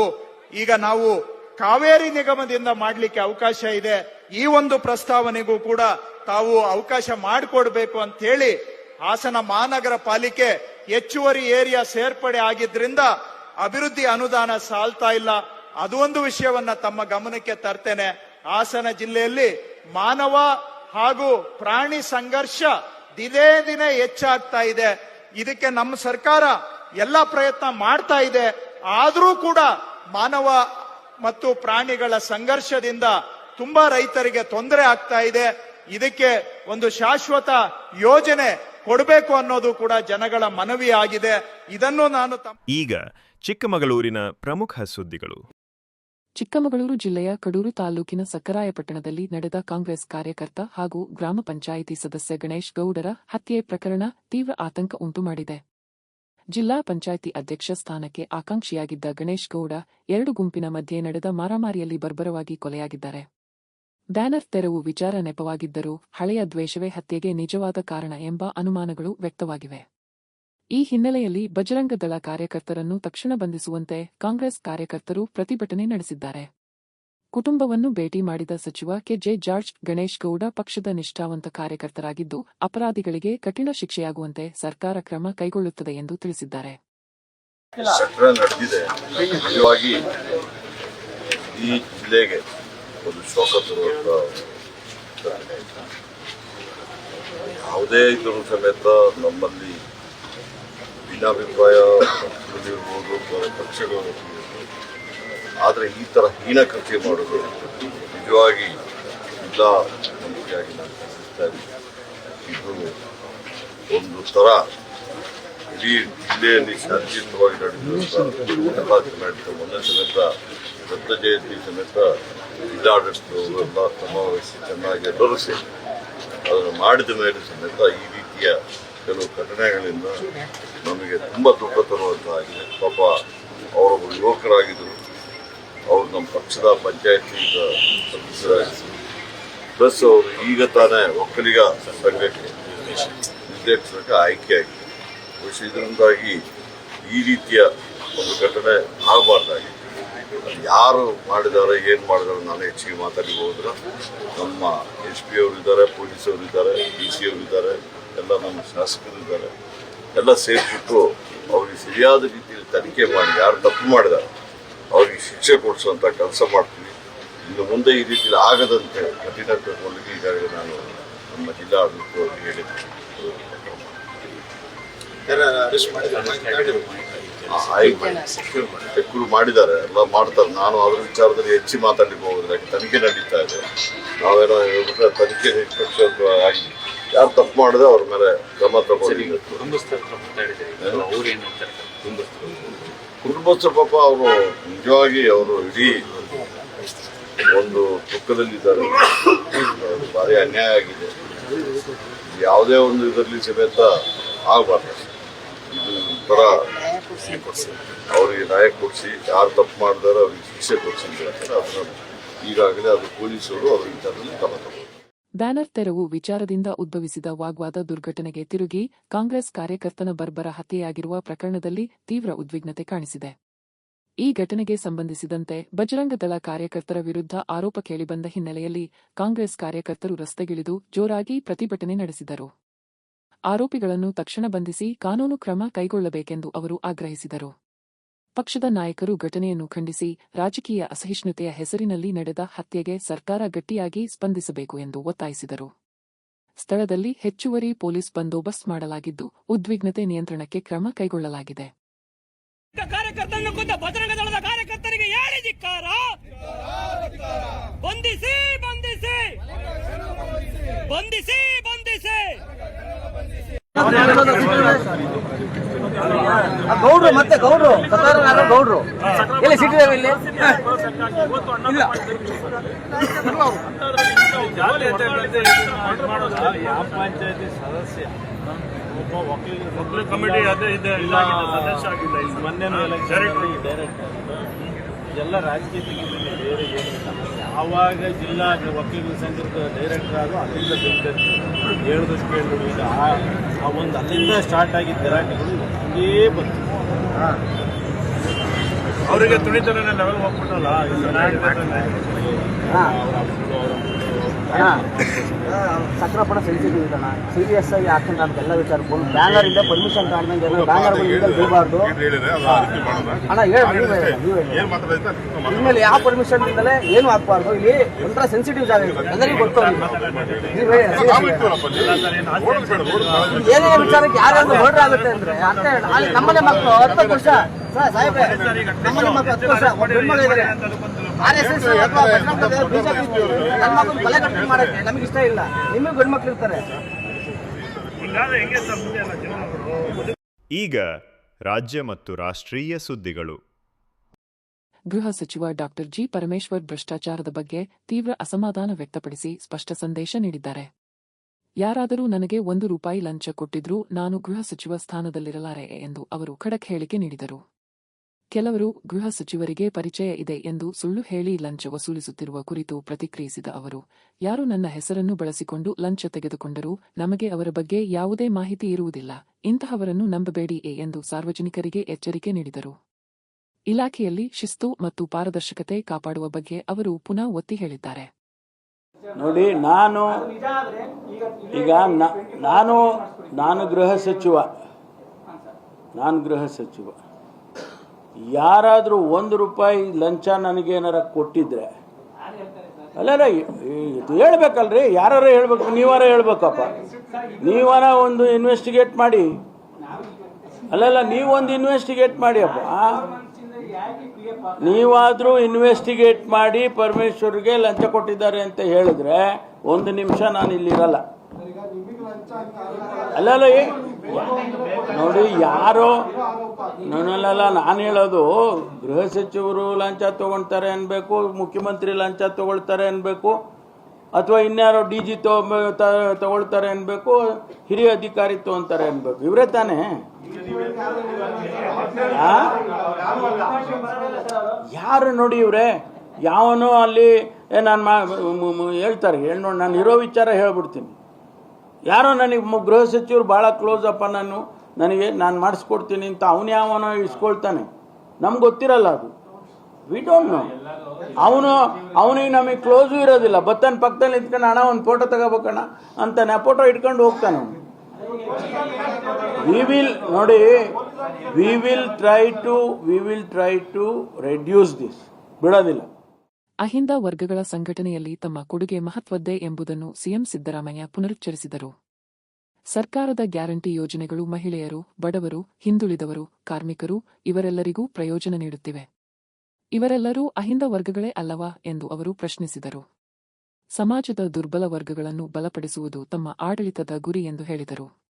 ಈಗ ನಾವು ಕಾವೇರಿ ನಿಗಮದಿಂದ ಮಾಡಲಿಕ್ಕೆ ಅವಕಾಶ ಇದೆ. ಈ ಒಂದು ಪ್ರಸ್ತಾವನೆಗೂ ಕೂಡ ತಾವು ಅವಕಾಶ ಮಾಡಿಕೊಡ್ಬೇಕು ಅಂತ ಹೇಳಿ ಹಾಸನ ಮಹಾನಗರ ಪಾಲಿಕೆ ಹೆಚ್ಚುವರಿ ಏರಿಯಾ ಸೇರ್ಪಡೆ ಆಗಿದ್ರಿಂದ ಅಭಿವೃದ್ಧಿ ಅನುದಾನ ಸಾಲ್ತಾ ಇಲ್ಲ. ಅದು ಒಂದು ವಿಷಯವನ್ನ ತಮ್ಮ ಗಮನಕ್ಕೆ ತರ್ತೇನೆ. ಹಾಸನ ಜಿಲ್ಲೆಯಲ್ಲಿ ಮಾನವ ಹಾಗೂ ಪ್ರಾಣಿ ಸಂಘರ್ಷ ದಿನೇ ದಿನೇ ಹೆಚ್ಚಾಗ್ತಾ ಇದೆ. ಇದಕ್ಕೆ ನಮ್ಮ ಸರ್ಕಾರ ಎಲ್ಲ ಪ್ರಯತ್ನ ಮಾಡ್ತಾ ಇದೆ. ಆದರೂ ಕೂಡ ಮಾನವ ಮತ್ತು ಪ್ರಾಣಿಗಳ ಸಂಘರ್ಷದಿಂದ ತುಂಬಾ ರೈತರಿಗೆ ತೊಂದರೆ ಆಗ್ತಾ ಇದೆ. ಇದಕ್ಕೆ ಒಂದು ಶಾಶ್ವತ ಯೋಜನೆ ಕೊಡಬೇಕು ಅನ್ನೋದು ಕೂಡ ಜನಗಳ ಮನವಿ ಆಗಿದೆ. ಇದನ್ನು ನಾನು ತಮ್ಮ
ಈಗ ಚಿಕ್ಕಮಗಳೂರಿನ ಪ್ರಮುಖ ಸುದ್ದಿಗಳು.
ಚಿಕ್ಕಮಗಳೂರು ಜಿಲ್ಲೆಯ ಕಡೂರು ತಾಲೂಕಿನ ಸಕ್ಕರಾಯಪಟ್ಟಣದಲ್ಲಿ ನಡೆದ ಕಾಂಗ್ರೆಸ್ ಕಾರ್ಯಕರ್ತ ಹಾಗೂ ಗ್ರಾಮ ಪಂಚಾಯಿತಿ ಸದಸ್ಯ ಗಣೇಶ್ ಗೌಡರ ಹತ್ಯೆ ಪ್ರಕರಣ ತೀವ್ರ ಆತಂಕ ಉಂಟುಮಾಡಿದೆ. ಜಿಲ್ಲಾ ಪಂಚಾಯಿತಿ ಅಧ್ಯಕ್ಷ ಸ್ಥಾನಕ್ಕೆ ಆಕಾಂಕ್ಷಿಯಾಗಿದ್ದ ಗಣೇಶ್ ಗೌಡ ಎರಡು ಗುಂಪಿನ ಮಧ್ಯೆ ನಡೆದ ಮಾರಾಮಾರಿಯಲ್ಲಿ ಬರ್ಬರವಾಗಿ ಕೊಲೆಯಾಗಿದ್ದಾರೆ. ಬ್ಯಾನರ್ ತೆರವು ವಿಚಾರ ನೆಪವಾಗಿದ್ದರೂ ಹಳೆಯ ದ್ವೇಷವೇ ಹತ್ಯೆಗೆ ನಿಜವಾದ ಕಾರಣ ಎಂಬ ಅನುಮಾನಗಳು ವ್ಯಕ್ತವಾಗಿವೆ. ಈ ಹಿನ್ನೆಲೆಯಲ್ಲಿ ಬಜರಂಗದಳ ಕಾರ್ಯಕರ್ತರನ್ನು ತಕ್ಷಣ ಬಂಧಿಸುವಂತೆ ಕಾಂಗ್ರೆಸ್ ಕಾರ್ಯಕರ್ತರು ಪ್ರತಿಭಟನೆ ನಡೆಸಿದ್ದಾರೆ. ಕುಟುಂಬವನ್ನು ಭೇಟಿ ಮಾಡಿದ ಸಚಿವ ಕೆಜೆ ಜಾರ್ಜ್, ಗಣೇಶ್ ಗೌಡ ಪಕ್ಷದ ನಿಷ್ಠಾವಂತ ಕಾರ್ಯಕರ್ತರಾಗಿದ್ದು, ಅಪರಾಧಿಗಳಿಗೆ ಕಠಿಣ ಶಿಕ್ಷೆಯಾಗುವಂತೆ ಸರ್ಕಾರ ಕ್ರಮ ಕೈಗೊಳ್ಳುತ್ತದೆ ಎಂದು ತಿಳಿಸಿದ್ದಾರೆ
ಯಾವುದೇ ಸಮೇತ ನಮ್ಮಲ್ಲಿ ಭಿನ್ನಾಭಿಪ್ರಾಯ ಪಕ್ಷಗಳು. ಆದರೆ ಈ ಥರ ಹೀನ ಕೃತ್ಯ ಮಾಡೋದು ನಿಜವಾಗಿ ಇಲ್ಲ ಇದು ಒಂದು ಥರ ಇಡೀ ಜಿಲ್ಲೆಯಲ್ಲಿ ಶಾಂತಿಯುತವಾಗಿ ನಡೆದಿರುವಂತಹ ಕರ್ನಾಟಕ ಮೊನ್ನೆ ಸಮೇತ, ದತ್ತ ಜಯಂತಿ ಸಮೇತ ಜಿಲ್ಲಾಡಳಿತದವರು ಎಲ್ಲ ಸಮಾವೇಶ ಚೆನ್ನಾಗಿ ಎಲ್ಲರೂ ಸೇರಿ ಅದನ್ನು ಮಾಡಿದ ಮೇಲೆ ಸಮೇತ ಈ ರೀತಿಯ ಕೆಲವು ಘಟನೆಗಳಿಂದ ನಮಗೆ ತುಂಬ ದುಃಖ ತರುವಂತಾಗಿದೆ. ಪಾಪ ಅವರೊಬ್ಬರು ಯುವಕರಾಗಿದ್ದರು ಅವರು ನಮ್ಮ ಪಕ್ಷದ ಪಂಚಾಯತಿ ಸದಸ್ಯರಾಗಿದ್ದರು ಪ್ಲಸ್ ಅವರು ಈಗ ತಾನೇ ಒಕ್ಕಲಿಗ ಸಂಘಕ್ಕೆ ನಿರ್ದೇಶಕರಿಗೆ ಆಯ್ಕೆಯಾಗಿದೆ ಬಹುಶಃ ಇದರಿಂದಾಗಿ ಈ ರೀತಿಯ ಒಂದು ಘಟನೆ ಆಗಬಾರ್ದಾಗಿ. ಯಾರು ಮಾಡಿದ್ದಾರೆ ಏನು ಮಾಡಿದಾರೆ ನಾನು ಹೆಚ್ಚಿಗೆ ಮಾತಾಡಿ ಹೋದ್ರೆ ನಮ್ಮ ಎಸ್ ಪಿ ಅವರು ಇದ್ದಾರೆ, ಪೊಲೀಸ್ ಅವರು ಇದ್ದಾರೆ, ಡಿ ಸಿ ಅವರು ಇದ್ದಾರೆ, ಎಲ್ಲ ನಮ್ಮ ಶಾಸಕರು ಇದ್ದಾರೆ. ಎಲ್ಲ ಸೇರಿಬಿಟ್ಟು ಅವ್ರಿಗೆ ಸರಿಯಾದ ರೀತಿಯಲ್ಲಿ ತನಿಖೆ ಮಾಡಿ, ಯಾರು ತಪ್ಪು ಮಾಡಿದ್ದಾರೆ ಅವ್ರಿಗೆ ಶಿಕ್ಷೆ ಕೊಡಿಸುವಂಥ ಕೆಲಸ ಮಾಡ್ತೀವಿ ಇನ್ನು ಮುಂದೆ ಈ ರೀತಿ ಆಗದಂತೆ ಕಠಿಣ ಕ್ರಮಗಳಿಗೆ ಈಗಾಗಲೇ ನಾನು ನಮ್ಮ ಜಿಲ್ಲಾ ಆಡಳಿತವಾಗಿ ಹೇಳಿದ್ದೆ. ಚೆಕ್ಕರು ಮಾಡಿದ್ದಾರೆ. ಎಲ್ಲ ಮಾಡ್ತಾರೆ. ನಾನು ಅದ್ರ ವಿಚಾರದಲ್ಲಿ ಹೆಚ್ಚು ಮಾತಾಡಲಿಕ್ಕೆ ಹೋಗೋದಿಲ್ಲ. ಯಾಕೆ ತನಿಖೆ ನಡೀತಾ ಇದೆ? ನಾವೇನೋ ಹೇಳ್ಬಿಟ್ರೆ ತನಿಖೆ ಹೆಚ್ಚು ಆಗಿ ಯಾರು ತಪ್ಪು ಮಾಡಿದ್ರೆ ಅವ್ರ ಮೇಲೆ ಕ್ರಮ ತಗೊಂಡು ಕುಟುಂಬಸ್ಥರು ಪಾಪ ಅವರು ನಿಜವಾಗಿ ಅವರು ಇಡೀ ಒಂದು ದುಃಖದಲ್ಲಿದ್ದಾರೆ. ಭಾರಿ ಅನ್ಯಾಯ ಆಗಿದೆ. ಯಾವುದೇ ಒಂದು ಇದರಲ್ಲಿ ಸಮೇತ ಆಗಬಾರ್ದು. ಇದು ಒಂಥರ ಅವರಿಗೆ ನ್ಯಾಯ ಕೊಡಿಸಿ, ಯಾರು ತಪ್ಪು ಮಾಡಿದಾರೆ ಅವ್ರಿಗೆ ಶಿಕ್ಷೆ ಕೊಡಿಸಿ ಅದನ್ನು ಈಗಾಗಲೇ ಅದು ಪೊಲೀಸರು ಅವ್ರ ವಿಚಾರದಲ್ಲಿ ತಗೊಂಡು
ಬ್ಯಾನರ್ ತೆರವು ವಿಚಾರದಿಂದ ಉದ್ಭವಿಸಿದ ವಾಗ್ವಾದ ದುರ್ಘಟನೆಗೆ ತಿರುಗಿ ಕಾಂಗ್ರೆಸ್ ಕಾರ್ಯಕರ್ತನ ಬರ್ಬರ ಹತ್ಯೆಯಾಗಿರುವ ಪ್ರಕರಣದಲ್ಲಿ ತೀವ್ರ ಉದ್ವಿಗ್ನತೆ ಕಾಣಿಸಿದೆ. ಈ ಘಟನೆಗೆ ಸಂಬಂಧಿಸಿದಂತೆ ಬಜರಂಗದಳ ಕಾರ್ಯಕರ್ತರ ವಿರುದ್ಧ ಆರೋಪ ಕೇಳಿಬಂದ ಹಿನ್ನೆಲೆಯಲ್ಲಿ ಕಾಂಗ್ರೆಸ್ ಕಾರ್ಯಕರ್ತರು ರಸ್ತೆಗಿಳಿದು ಜೋರಾಗಿ ಪ್ರತಿಭಟನೆ ನಡೆಸಿದರು. ಆರೋಪಿಗಳನ್ನು ತಕ್ಷಣ ಬಂಧಿಸಿ ಕಾನೂನು ಕ್ರಮ ಕೈಗೊಳ್ಳಬೇಕೆಂದು ಅವರು ಆಗ್ರಹಿಸಿದರು. ಪಕ್ಷದ ನಾಯಕರು ಘಟನೆಯನ್ನು ಖಂಡಿಸಿ ರಾಜಕೀಯ ಅಸಹಿಷ್ಣುತೆಯ ಹೆಸರಿನಲ್ಲಿ ನಡೆದ ಹತ್ಯೆಗೆ ಸರ್ಕಾರ ಗಟ್ಟಿಯಾಗಿ ಸ್ಪಂದಿಸಬೇಕು ಎಂದು ಒತ್ತಾಯಿಸಿದರು. ಸ್ಥಳದಲ್ಲಿ ಹೆಚ್ಚುವರಿ ಪೊಲೀಸ್ ಬಂದೋಬಸ್ತ್ ಮಾಡಲಾಗಿದ್ದು ಉದ್ವಿಗ್ನತೆ ನಿಯಂತ್ರಣಕ್ಕೆ ಕ್ರಮ ಕೈಗೊಳ್ಳಲಾಗಿದೆ.
ಕಾರ್ಯಕರ್ತರಿಗೆ ಬಂಧಿಸಿ.
ಗೌಡ್ರು ಮತ್ತೆ ಗೌಡ್ರು. ಸತ್ತಾರ ಗೌಡ್ರು. ಎಲ್ಲಿ ಸಿಟ್ಟಿದಾವೆ ಇಲ್ಲಿ?
ಪಂಚಾಯತಿ ಸದಸ್ಯ ಒಬ್ಬ ವಕೀಲ ಕಮಿಟಿ ಅದೇ ಇದೆ ಸದಸ್ಯ ಆಗಿಲ್ಲ. ಮೊನ್ನೆ ಡೈರೆಕ್ಟ್ ಎಲ್ಲ ರಾಜಕೀಯ ಬೇರೆ ಏನಿಲ್ಲ. ಯಾವಾಗ ಜಿಲ್ಲಾ ವಕೀಲರ ಸಂಘದ ಡೈರೆಕ್ಟರ್ ಆದರು ಅಲ್ಲಿಂದ ಬೇಕಾದ್ರೆ ಹೇಳಿದಷ್ಟು ಕೇಳಿದ್ರು ಈಗ ಆ ಒಂದು ಅಲ್ಲಿಂದ ಸ್ಟಾರ್ಟ್ ಆಗಿದ್ದ ಗಲಾಟೆಗಳು ಅಲ್ಲೇ ಬಂತು. ಅವರಿಗೆ ತುಣಿತರನೇ ಲೆವೆಲ್ ಹೋಗ್ಬಿಟ್ಟಲ್ಲ?
ಸಕ್ರಪಣ ಸೆನ್ಸಿಟಿವ್ ಇದಣ್ಣ ಸಿರಿಯಸ್ ಆಗಿ ಹಾಕೊಂಡು ಎಲ್ಲ ವಿಚಾರ ಫುಲ್ ಬ್ಯಾಂಗ್ಳೂರಿಂದ ಪರ್ಮಿಷನ್ ಕಾಣ್ದಂಗೆ ಎಲ್ಲ ಬ್ಯಾಂಗ್ಳೂರ್ ಹಿಂದೆ ಬೀಳಬಾರ್ದು ಅಣ್ಣ ಹೇಳಿ. ಇನ್ಮೇಲೆ ಯಾವ ಪರ್ಮಿಷನ್ ಇಂದಲೇ ಏನು ಹಾಕ್ಬಾರ್ದು? ಇಲ್ಲಿ ಒಂಥರ ಸೆನ್ಸಿಟಿವ್ ಜಾಗ ಎಲ್ಲರಿಗೂ ಗೊತ್ತು ನೀವು ಏನೇ ವಿಚಾರಕ್ಕೆ ಯಾರ್ಯಾರು ಹೊರಡ್ರ ಆಗುತ್ತೆ ಅಂದ್ರೆ ಅಲ್ಲಿ ನಮ್ಮನೆ ಮಕ್ಕಳು ಹತ್ತು ವರ್ಷ. ಸಾಹೇಬ್ರೆ ನಮ್ಮನೆ ಮಕ್ಕಳು ಹತ್ತು ವರ್ಷ. ಇದ್ದಾರೆ ಆರ್ ಎಸ್ ಎಸ್ ಬಿಜೆಪಿ ನನ್ನ ಮಕ್ಕಳು ಕೊಲೆ ಮಾಡಕ್ಕೆ ನಮಗೆ ಇಷ್ಟ ಇಲ್ಲ. ನಿಮಗೆ ಗಂಡು ಮಕ್ಳು ಇರ್ತಾರೆ
ಈಗ ರಾಜ್ಯ ಮತ್ತು ರಾಷ್ಟ್ರೀಯ ಸುದ್ದಿಗಳು.
ಗೃಹ ಸಚಿವ ಡಾಕ್ಟರ್ ಜಿ ಪರಮೇಶ್ವರ್ ಭ್ರಷ್ಟಾಚಾರದ ಬಗ್ಗೆ ತೀವ್ರ ಅಸಮಾಧಾನ ವ್ಯಕ್ತಪಡಿಸಿ ಸ್ಪಷ್ಟ ಸಂದೇಶ ನೀಡಿದ್ದಾರೆ. ಯಾರಾದರೂ ನನಗೆ ಒಂದು ರೂಪಾಯಿ ಲಂಚ ಕೊಟ್ಟಿದ್ರೂ ನಾನು ಗೃಹ ಸಚಿವ ಸ್ಥಾನದಲ್ಲಿರಲಾರೆ ಎಂದು ಅವರು ಖಡಕ್ ಹೇಳಿಕೆ ನೀಡಿದರು. ಕೆಲವರು ಗೃಹ ಸಚಿವರಿಗೆ ಪರಿಚಯ ಇದೆ ಎಂದು ಸುಳ್ಳು ಹೇಳಿ ಲಂಚ ವಸೂಲಿಸುತ್ತಿರುವ ಕುರಿತು ಪ್ರತಿಕ್ರಿಯಿಸಿದ ಅವರು, ಯಾರು ನನ್ನ ಹೆಸರನ್ನು ಬಳಸಿಕೊಂಡು ಲಂಚ ತೆಗೆದುಕೊಂಡರೂ ನಮಗೆ ಅವರ ಬಗ್ಗೆ ಯಾವುದೇ ಮಾಹಿತಿ ಇರುವುದಿಲ್ಲ. ಇಂತಹವರನ್ನು ನಂಬಬೇಡಿ ಎಂದು ಸಾರ್ವಜನಿಕರಿಗೆ ಎಚ್ಚರಿಕೆ ನೀಡಿದರು. ಇಲಾಖೆಯಲ್ಲಿ ಶಿಸ್ತು ಮತ್ತು ಪಾರದರ್ಶಕತೆ ಕಾಪಾಡುವ ಬಗ್ಗೆ ಅವರು ಪುನಃ ಒತ್ತಿ ಹೇಳಿದ್ದಾರೆ.
ನೋಡಿ, ನಾನು ಈಗ ನಾನು ನಾನು ಗೃಹ ಸಚಿವ. ನಾನು ಗೃಹ ಸಚಿವ. ಯಾರಾದರೂ ಒಂದು ರೂಪಾಯಿ ಲಂಚ ನನಗೇನಾರ ಕೊಟ್ಟಿದ್ರೆ. ಅಲ್ಲಲ್ಲ ಇದು ಹೇಳ್ಬೇಕಲ್ರಿ ಯಾರು ಹೇಳ್ಬೇಕು, ನೀವಾರ ಹೇಳ್ಬೇಕಪ್ಪ. ನೀವಾರ ಒಂದು ಇನ್ವೆಸ್ಟಿಗೇಟ್ ಮಾಡಿ. ಅಲ್ಲಲ್ಲ ನೀವೊಂದು ಇನ್ವೆಸ್ಟಿಗೇಟ್ ಮಾಡಿ ಅಪ್ಪ. ನೀವಾದರೂ ಇನ್ವೆಸ್ಟಿಗೇಟ್ ಮಾಡಿ ಪರಮೇಶ್ವರ್ಗೆ ಲಂಚ ಕೊಟ್ಟಿದ್ದಾರೆ ಅಂತ ಹೇಳಿದ್ರೆ, ಒಂದು ನಿಮಿಷ ನಾನು ಇಲ್ಲಿರಲ್ಲ ಅಲ್ಲಲ್ಲ ನೋಡಿ, ಯಾರೋ ನನ್ನಲ್ಲ ನಾನು ಹೇಳೋದು, ಗೃಹ ಸಚಿವರು ಲಂಚ ತಗೊಳ್ತಾರೆ ಅನ್ಬೇಕು, ಮುಖ್ಯಮಂತ್ರಿ ಲಂಚ ತಗೊಳ್ತಾರೆ ಅನ್ಬೇಕು, ಅಥವಾ ಇನ್ಯಾರೋ ಡಿ ಜಿ ತಗೊಳ್ತಾರೆ ಅನ್ಬೇಕು, ಹಿರಿಯ ಅಧಿಕಾರಿ ತಗೊಂತಾರೆ ಅನ್ಬೇಕು. ಇವರೇ ತಾನೇ? ಯಾರು ನೋಡಿ ಇವ್ರೆ? ಯಾವನೋ ಅಲ್ಲಿ ನಾನು ಹೇಳ್ತಾರೆ. ಹೇಳಿ ನೋಡಿ, ನಾನು ಇರೋ ವಿಚಾರ ಹೇಳ್ಬಿಡ್ತೀನಿ. ಯಾರೋ ನನಗೆ ಗೃಹ ಸಚಿವರು ಭಾಳ ಕ್ಲೋಸ್ ಅಪ್ಪ ನಾನು. ನನಗೆ ನಾನು ಮಾಡಿಸ್ಕೊಡ್ತೀನಿ ಅಂತ ಅವನು ಯಾವನೋ ಇಸ್ಕೊಳ್ತಾನೆ. ನಮ್ಗೆ ಗೊತ್ತಿರಲ್ಲ ಅದು. ವಿ ಡೋಂಟ್ ನೋ ಅವನು, ಅವನಿಗೆ ನಮಗೆ ಕ್ಲೋಸು ಇರೋದಿಲ್ಲ. ಬತ್ತನ ಪಕ್ಕದಲ್ಲಿ ನಿಂತ್ಕೊಂಡು ಅಣ್ಣ ಒಂದು ಫೋಟೋ ತಗೋಬೇಕಣ್ಣ ಅಂತಾನೆ ಆ ಫೋಟೋ ಇಟ್ಕೊಂಡು ಹೋಗ್ತಾನೆ ವಿ ವಿಲ್ ನೋಡಿ we will try to we will try to reduce this ಬಿಡೋದಿಲ್ಲ.
ಅಹಿಂದ ವರ್ಗಗಳ ಸಂಘಟನೆಯಲ್ಲಿ ತಮ್ಮ ಕೊಡುಗೆ ಮಹತ್ವದ್ದೇ ಎಂಬುದನ್ನು ಸಿಎಂ ಸಿದ್ದರಾಮಯ್ಯ ಪುನರುಚ್ಚರಿಸಿದರು. ಸರ್ಕಾರದ ಗ್ಯಾರಂಟಿ ಯೋಜನೆಗಳು ಮಹಿಳೆಯರು, ಬಡವರು, ಹಿಂದುಳಿದವರು, ಕಾರ್ಮಿಕರು, ಇವರೆಲ್ಲರಿಗೂ ಪ್ರಯೋಜನ ನೀಡುತ್ತಿವೆ. ಇವರೆಲ್ಲರೂ ಅಹಿಂದ ವರ್ಗಗಳೇ ಅಲ್ಲವಾ ಎಂದು ಅವರು ಪ್ರಶ್ನಿಸಿದರು. ಸಮಾಜದ ದುರ್ಬಲ ವರ್ಗಗಳನ್ನು ಬಲಪಡಿಸುವುದು ತಮ್ಮ ಆಡಳಿತದ ಗುರಿ ಎಂದು ಹೇಳಿದರು.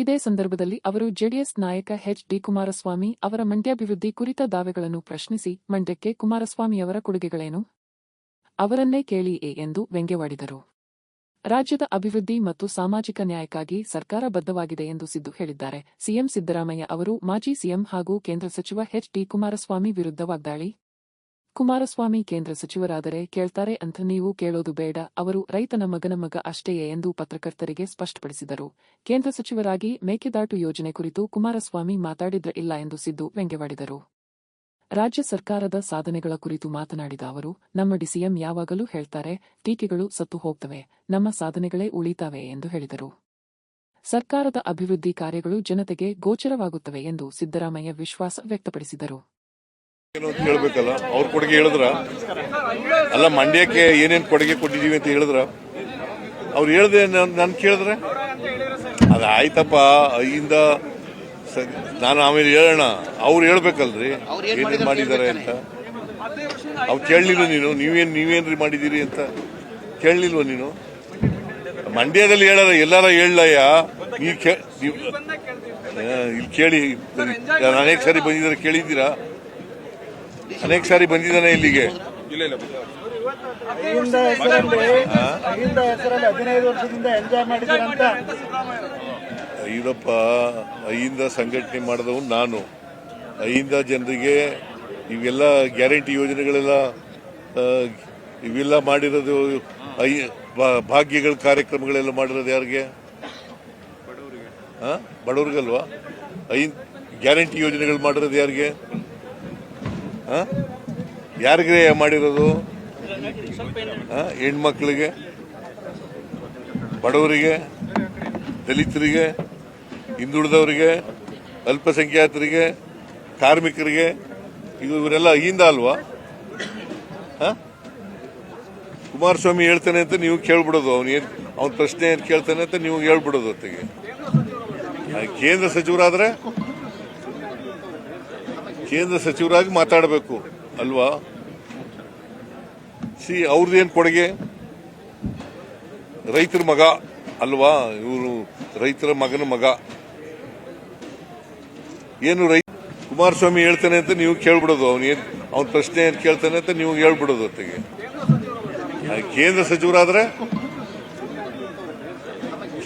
ಇದೇ ಸಂದರ್ಭದಲ್ಲಿ ಅವರು ಜೆಡಿಎಸ್ ನಾಯಕ ಎಚ್ ಡಿ ಕುಮಾರಸ್ವಾಮಿ ಅವರ ಮಂಡ್ಯಾಭಿವೃದ್ಧಿ ಕುರಿತ ದಾವೆಗಳನ್ನು ಪ್ರಶ್ನಿಸಿ, ಮಂಡ್ಯಕ್ಕೆ ಕುಮಾರಸ್ವಾಮಿಯವರ ಕೊಡುಗೆಗಳೇನು? ಅವರನ್ನೇ ಕೇಳಿ ಎ ಎಂದು ವ್ಯಂಗ್ಯವಾಡಿದರು. ರಾಜ್ಯದ ಅಭಿವೃದ್ಧಿ ಮತ್ತು ಸಾಮಾಜಿಕ ನ್ಯಾಯಕ್ಕಾಗಿ ಸರ್ಕಾರ ಬದ್ಧವಾಗಿದೆ ಎಂದು ಸಿದ್ದು ಹೇಳಿದ್ದಾರೆ. ಸಿಎಂ ಸಿದ್ದರಾಮಯ್ಯ ಅವರು ಮಾಜಿ ಸಿಎಂ ಹಾಗೂ ಕೇಂದ್ರ ಸಚಿವ ಎಚ್ ಡಿ ಕುಮಾರಸ್ವಾಮಿ ವಿರುದ್ಧ ವಾಗ್ದಾಳಿ? ಕುಮಾರಸ್ವಾಮಿ ಕೇಂದ್ರ ಸಚಿವರಾದರೆ ಕೇಳ್ತಾರೆ ಅಂತ ನೀವು ಕೇಳೋದು ಬೇಡ, ಅವರು ರೈತನ ಮಗನ ಮಗ ಅಷ್ಟೆಯೇ ಎಂದು ಪತ್ರಕರ್ತರಿಗೆ ಸ್ಪಷ್ಟಪಡಿಸಿದರು. ಕೇಂದ್ರ ಸಚಿವರಾಗಿ ಮೇಕೆದಾಟು ಯೋಜನೆ ಕುರಿತು ಕುಮಾರಸ್ವಾಮಿ ಮಾತಾಡಿದ್ರ ಇಲ್ಲ ಎಂದು ಸಿದ್ದು ವ್ಯಂಗ್ಯವಾಡಿದರು. ರಾಜ್ಯ ಸರ್ಕಾರದ ಸಾಧನೆಗಳ ಕುರಿತು ಮಾತನಾಡಿದ ಅವರು, ನಮ್ಮ ಡಿಸಿಎಂ ಯಾವಾಗಲೂ ಹೇಳ್ತಾರೆ, ಟೀಕೆಗಳು ಸತ್ತು ಹೋಗ್ತವೆ, ನಮ್ಮ ಸಾಧನೆಗಳೇ ಉಳಿತಾವೆ ಎಂದು ಹೇಳಿದರು. ಸರ್ಕಾರದ ಅಭಿವೃದ್ಧಿ ಕಾರ್ಯಗಳು ಜನತೆಗೆ ಗೋಚರವಾಗುತ್ತವೆ ಎಂದು ಸಿದ್ದರಾಮಯ್ಯ ವಿಶ್ವಾಸ ವ್ಯಕ್ತಪಡಿಸಿದರು.
ಏನು ಅಂತ ಹೇಳ್ಬೇಕಲ್ಲ ಅವ್ರ ಕೊಡುಗೆ ಹೇಳಿದ್ರ? ಅಲ್ಲ ಮಂಡ್ಯಕ್ಕೆ ಏನೇನ್ ಕೊಡುಗೆ ಕೊಟ್ಟಿದೀವಿ ಅಂತ ಹೇಳಿದ್ರ? ಅವ್ರು ಹೇಳ್ದೆ ನಾನು ಕೇಳಿದ್ರೆ? ಅದ ಆಯ್ತಪ್ಪ ಅಲ್ಲಿಂದ ನಾನು ಆಮೇಲೆ ಹೇಳೋಣ. ಅವ್ರು ಹೇಳ್ಬೇಕಲ್ರಿ ಏನೇನ್ ಮಾಡಿದಾರೆ ಅಂತ. ಅವ್ರು ಕೇಳಲಿಲ್ಲ ನೀನು? ನೀವೇನ್ ನೀವೇನ್ರಿ ಮಾಡಿದೀರಿ ಅಂತ. ಕೇಳಲಿಲ್ವ ನೀನು? ಮಂಡ್ಯದಲ್ಲಿ ಹೇಳಾರ ಎಲ್ಲಾರ ಹೇಳಯ್ಯ ನೀವು ಇಲ್ಲಿ ಕೇಳಿ. ನಾನು ಅನೇಕ ಸಾರಿ ಬಂದಿದ್ದಾರೆ ಕೇಳಿದ್ದೀರಾ? ಅನೇಕ ಸಾರಿ ಬಂದಿದ್ದಾನೆ ಇಲ್ಲಿಗೆ. ಐದಪ್ಪ ಐಯಿಂದ ಸಂಘಟನೆ ಮಾಡಿದವನು ನಾನು. ಐಯಿಂದ ಜನರಿಗೆ ಇವೆಲ್ಲ ಗ್ಯಾರಂಟಿ ಯೋಜನೆಗಳೆಲ್ಲ ಇವೆಲ್ಲ ಮಾಡಿರೋದು ಐ ಭಾಗ್ಯಗಳ ಕಾರ್ಯಕ್ರಮಗಳೆಲ್ಲ ಮಾಡಿರೋದು ಯಾರಿಗೆ? ಆ? ಬಡವ್ರಿಗಲ್ವಾ? ಐ ಗ್ಯಾರಂಟಿ ಯೋಜನೆಗಳು ಮಾಡಿರೋದು ಯಾರಿಗೆ? ಆ? ಯಾರಿಗೆ ಮಾಡಿರೋದು? ಹೆಣ್ಮಕ್ಳಿಗೆ? ಬಡವರಿಗೆ? ದಲಿತರಿಗೆ? ಹಿಂದುಳಿದವರಿಗೆ? ಅಲ್ಪಸಂಖ್ಯಾತರಿಗೆ? ಕಾರ್ಮಿಕರಿಗೆ? ಇವರೆಲ್ಲ ಹಿಂದ ಅಲ್ವಾ? ಕುಮಾರಸ್ವಾಮಿ ಹೇಳ್ತಾನೆ ಅಂತ ನೀವು ಕೇಳ್ಬಿಡೋದು. ಅವ್ನು ಏನು ಅವ್ನ ಪ್ರಶ್ನೆ ಏನು ಕೇಳ್ತಾನೆ ಅಂತ ನೀವು ಹೇಳ್ಬಿಡೋದು ಹೊತ್ತಿಗೆ ಕೇಂದ್ರ ಸಚಿವರಾದ್ರೆ ಕೇಂದ್ರ ಸಚಿವರಾಗಿ ಮಾತಾಡಬೇಕು, ಅಲ್ವಾ? ಸಿ ಅವ್ರದ್ದೇನು ಕೊಡುಗೆ? ರೈತರ ಮಗ, ಅಲ್ವಾ? ಇವರು ರೈತರ ಮಗನ ಮಗ. ಏನು ರೈತ ಕುಮಾರಸ್ವಾಮಿ ಹೇಳ್ತಾನೆ ಅಂತ ನೀವು ಕೇಳ್ಬಿಡೋದು, ಅವ್ನು ಏನ್, ಅವ್ನ ಪ್ರಶ್ನೆ ಏನು ಕೇಳ್ತಾನೆ ಅಂತ ನೀವು ಹೇಳ್ಬಿಡೋದು ಅತ್ತಿಗೆ ಕೇಂದ್ರ ಸಚಿವರಾದ್ರೆ?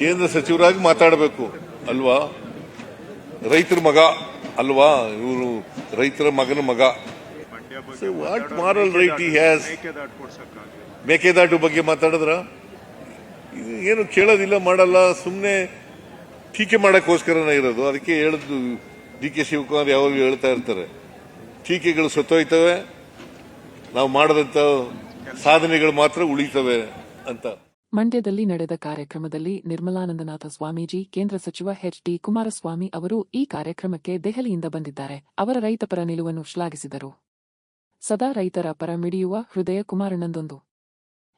ಕೇಂದ್ರ ಸಚಿವರಾಗಿ ಮಾತಾಡಬೇಕು, ಅಲ್ವಾ? ರೈತರ ಮಗ. ಅಲ್ವಾ? ಇವರು ರೈತರ ಮಗನ ಮಗ. ವಾಟ್ ಮಾರಲ್ ರೈಟ್ ಈ ಹ್ಯಾಸ್ ಮೇಕೆದಾಟು ಬಗ್ಗೆ ಮಾತಾಡಿದ್ರ? ಏನು ಕೇಳೋದಿಲ್ಲ, ಮಾಡಲ್ಲ ಸುಮ್ಮನೆ ಟೀಕೆ ಮಾಡೋಕ್ಕೋಸ್ಕರನೇ ಇರೋದು. ಅದಕ್ಕೆ ಹೇಳಿದ್ದು ಡಿ ಕೆ ಶಿವಕುಮಾರ್ ಯಾವಾಗಲೂ ಹೇಳ್ತಾ ಇರ್ತಾರೆ. ಟೀಕೆಗಳು ಸತ್ತೋಯ್ತವೆ, ನಾವು ಮಾಡದಂತ ಸಾಧನೆಗಳು ಮಾತ್ರ ಉಳಿತವೆ ಅಂತ.
ಮಂಡ್ಯದಲ್ಲಿ ನಡೆದ ಕಾರ್ಯಕ್ರಮದಲ್ಲಿ ನಿರ್ಮಲಾನಂದನಾಥ ಸ್ವಾಮೀಜಿ, ಕೇಂದ್ರ ಸಚಿವ ಎಚ್ ಡಿ ಕುಮಾರಸ್ವಾಮಿ ಅವರು ಈ ಕಾರ್ಯಕ್ರಮಕ್ಕೆ ದೆಹಲಿಯಿಂದ ಬಂದಿದ್ದಾರೆ. ಅವರ ರೈತಪರ ನಿಲುವನ್ನು ಶ್ಲಾಘಿಸಿದರು. ಸದಾ ರೈತರ ಪರ ಮಿಡಿಯುವ ಹೃದಯ ಕುಮಾರಣ್ಣಂದೊಂದು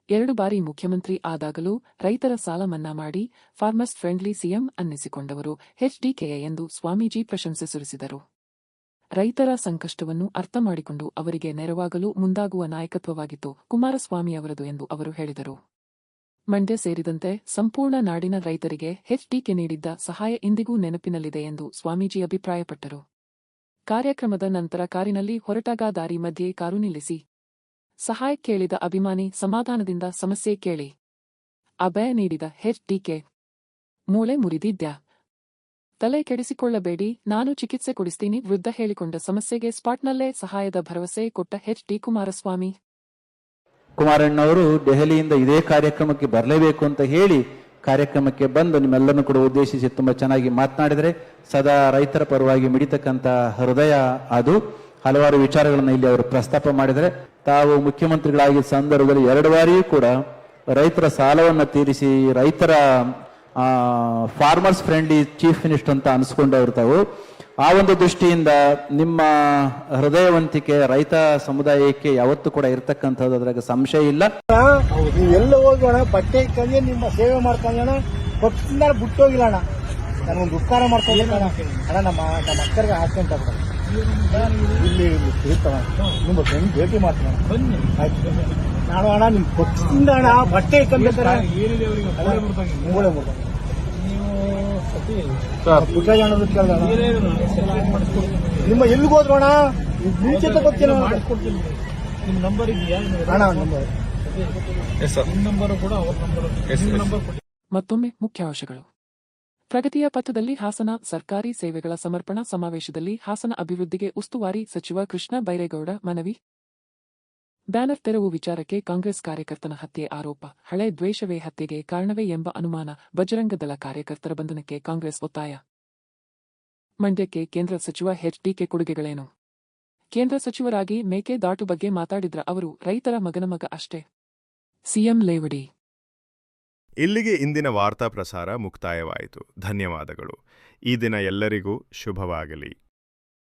ಎರಡು ಬಾರಿ ಮುಖ್ಯಮಂತ್ರಿ ಆದಾಗಲೂ ರೈತರ ಸಾಲ ಮನ್ನಾ ಮಾಡಿ ಫಾರ್ಮರ್ಸ್ ಫ್ರೆಂಡ್ಲಿ ಸಿಎಂ ಅನ್ನಿಸಿಕೊಂಡವರು ಎಚ್ಡಿಕೆಎ ಎಂದು ಸ್ವಾಮೀಜಿ ಪ್ರಶಂಸೆ ಸುರಿಸಿದರು. ರೈತರ ಸಂಕಷ್ಟವನ್ನು ಅರ್ಥ ಮಾಡಿಕೊಂಡು ಅವರಿಗೆ ನೆರವಾಗಲು ಮುಂದಾಗುವ ನಾಯಕತ್ವವಾಗಿತ್ತು ಕುಮಾರಸ್ವಾಮಿ ಅವರದು ಎಂದು ಅವರು ಹೇಳಿದರು. ಮಂಡ್ಯ ಸೇರಿದಂತೆ ಸಂಪೂರ್ಣ ನಾಡಿನ ರೈತರಿಗೆ ಎಚ್ಡಿಕೆ ನೀಡಿದ್ದ ಸಹಾಯ ಇಂದಿಗೂ ನೆನಪಿನಲ್ಲಿದೆ ಎಂದು ಸ್ವಾಮೀಜಿ ಅಭಿಪ್ರಾಯಪಟ್ಟರು. ಕಾರ್ಯಕ್ರಮದ ನಂತರ ಕಾರಿನಲ್ಲಿ ಹೊರಟಾಗ ದಾರಿ ಮಧ್ಯೆ ಕಾರು ನಿಲ್ಲಿಸಿ. ಸಹಾಯ ಕೇಳಿದ ಅಭಿಮಾನಿ ಸಮಾಧಾನದಿಂದ ಸಮಸ್ಯೆ ಕೇಳಿ. ಅಭಯ ನೀಡಿದ ಎಚ್ಡಿಕೆ ಮೂಳೆ ಮುರಿದಿದ್ಯಾ? ತಲೆ ಕೆಡಿಸಿಕೊಳ್ಳಬೇಡಿ, ನಾನು ಚಿಕಿತ್ಸೆ ಕೊಡಿಸ್ತೀನಿ, ವೃದ್ಧ ಹೇಳಿಕೊಂಡ ಸಮಸ್ಯೆಗೆ ಸ್ಪಾಟ್ನಲ್ಲೇ ಸಹಾಯದ ಭರವಸೆ ಕೊಟ್ಟ ಹೆಚ್ ಡಿ ಕುಮಾರಸ್ವಾಮಿ.
ಕುಮಾರಣ್ಣವರು ದೆಹಲಿಯಿಂದ ಇದೇ ಕಾರ್ಯಕ್ರಮಕ್ಕೆ ಬರಲೇಬೇಕು ಅಂತ ಹೇಳಿ ಕಾರ್ಯಕ್ರಮಕ್ಕೆ ಬಂದು ನಿಮ್ಮೆಲ್ಲರನ್ನು ಕೂಡ ಉದ್ದೇಶಿಸಿ ತುಂಬಾ ಚೆನ್ನಾಗಿ ಮಾತನಾಡಿದರೆ ಸದಾ ರೈತರ ಪರವಾಗಿ ಮಿಡಿತಕ್ಕಂಥ ಹೃದಯ ಅದು. ಹಲವಾರು ವಿಚಾರಗಳನ್ನು ಇಲ್ಲಿ ಅವರು ಪ್ರಸ್ತಾಪ ಮಾಡಿದರೆ ತಾವು ಮುಖ್ಯಮಂತ್ರಿಗಳಾಗಿ ಸಂದರ್ಭದಲ್ಲಿ ಎರಡು ಬಾರಿಯೂ ಕೂಡ ರೈತರ ಸಾಲವನ್ನು ತೀರಿಸಿ ರೈತರ ಫಾರ್ಮರ್ಸ್ ಫ್ರೆಂಡ್ಲಿ ಚೀಫ್ ಮಿನಿಸ್ಟರ್ ಅಂತ ಅನಿಸ್ಕೊಂಡವರು ತಾವು ಆ ಒಂದು ದೃಷ್ಟಿಯಿಂದ ನಿಮ್ಮ ಹೃದಯವಂತಿಕೆ ರೈತ ಸಮುದಾಯಕ್ಕೆ ಯಾವತ್ತೂ ಕೂಡ ಇರತಕ್ಕಂಥದ್ದು ಅದ್ರಾಗ ಸಂಶಯ ಇಲ್ಲ.
ಎಲ್ಲ ಹೋಗೋಣ ಬಟ್ಟೆ ಇಕ್ಕಂಗೆ ನಿಮ್ಮ ಸೇವೆ ಮಾಡ್ಕೊಂಡಣ ಕೊಟ್ಟಿಂದ ಬಿಟ್ಟೋಗಿಲ್ಲ ಅಣ್ಣ. ನನಗೊಂದು ಉಪಕಾರ ಮಾಡ್ಕೊಂಡಿಲ್ಲ ಅಣ್ಣ. ನಮ್ಮ ನಮ್ಮ ಅಕ್ಕರಿಗೆ ಹಾಕ್ಕೊಂತ ಇಲ್ಲಿ ಇಲ್ಲಿ ಇರ್ತಾವ ನಿಮ್ಮ ಫ್ರೆಂಡ್ ಭೇಟಿ ಮಾಡ್ತೀನಿ ಬನ್ನಿ. ಆಯ್ತು. ನಾನು ಅಣ್ಣ ನಿಮ್ಮ ಪಕ್ಷದಿಂದ ಅಣ್ಣ ಬಟ್ಟೆ ಇಕ್ಕಂಬೇಕಾರೆ ಮೂಳೆ ಮುರ್ದ ಕೇಳ್ದ ನಿಮ್ಮ ಎಲ್ಲಿಗೆ ಹೋದ್ರು ಅಣ್ಣ? ಮುಂಚೆ
ನಿಮ್ಮ ನಂಬರ್ ಇದೆಯಾ?
ಅಣ್ಣ ನಂಬರ್
ನಿಮ್ಮ ನಂಬರ್ ಕೂಡ ಅವ್ರ ನಂಬರ್ ನಿಮ್ಮ ನಂಬರ್ ಕೊಡಿ.
ಮತ್ತೊಮ್ಮೆ ಮುಖ್ಯಾಂಶಗಳು ಪ್ರಗತಿಯ ಪಥದಲ್ಲಿ ಹಾಸನ ಸರ್ಕಾರಿ ಸೇವೆಗಳ ಸಮರ್ಪಣಾ ಸಮಾವೇಶದಲ್ಲಿ ಹಾಸನ ಅಭಿವೃದ್ಧಿಗೆ ಉಸ್ತುವಾರಿ ಸಚಿವ ಕೃಷ್ಣ ಬೈರೇಗೌಡ ಮನವಿ. ಬ್ಯಾನರ್ ತೆರವು ವಿಚಾರಕ್ಕೆ ಕಾಂಗ್ರೆಸ್ ಕಾರ್ಯಕರ್ತನ ಹತ್ಯೆ ಆರೋಪ. ಹಳೆ ದ್ವೇಷವೇ ಹತ್ಯೆಗೆ ಕಾರಣವೇ ಎಂಬ ಅನುಮಾನ ಬಜರಂಗದಳ ಕಾರ್ಯಕರ್ತರ ಬಂಧನಕ್ಕೆ ಕಾಂಗ್ರೆಸ್ ಒತ್ತಾಯ. ಮಂಡ್ಯಕ್ಕೆ ಕೇಂದ್ರ ಸಚಿವ ಎಚ್ಡಿಕೆ ಕೊಡುಗೆಗಳೇನು? ಕೇಂದ್ರ ಸಚಿವರಾಗಿ ಮೇಕೆದಾಟು ಬಗ್ಗೆ ಮಾತಾಡಿದ್ರ ಅವರು ರೈತರ ಮಗನ ಮಗ ಅಷ್ಟೇ. ಸಿಎಂ ಲೇವಡಿ.
ಇಲ್ಲಿಗೆ ಇಂದಿನ ವಾರ್ತಾ ಪ್ರಸಾರ ಮುಕ್ತಾಯವಾಯಿತು. ಧನ್ಯವಾದಗಳು. ಈ ದಿನ ಎಲ್ಲರಿಗೂ ಶುಭವಾಗಲಿ.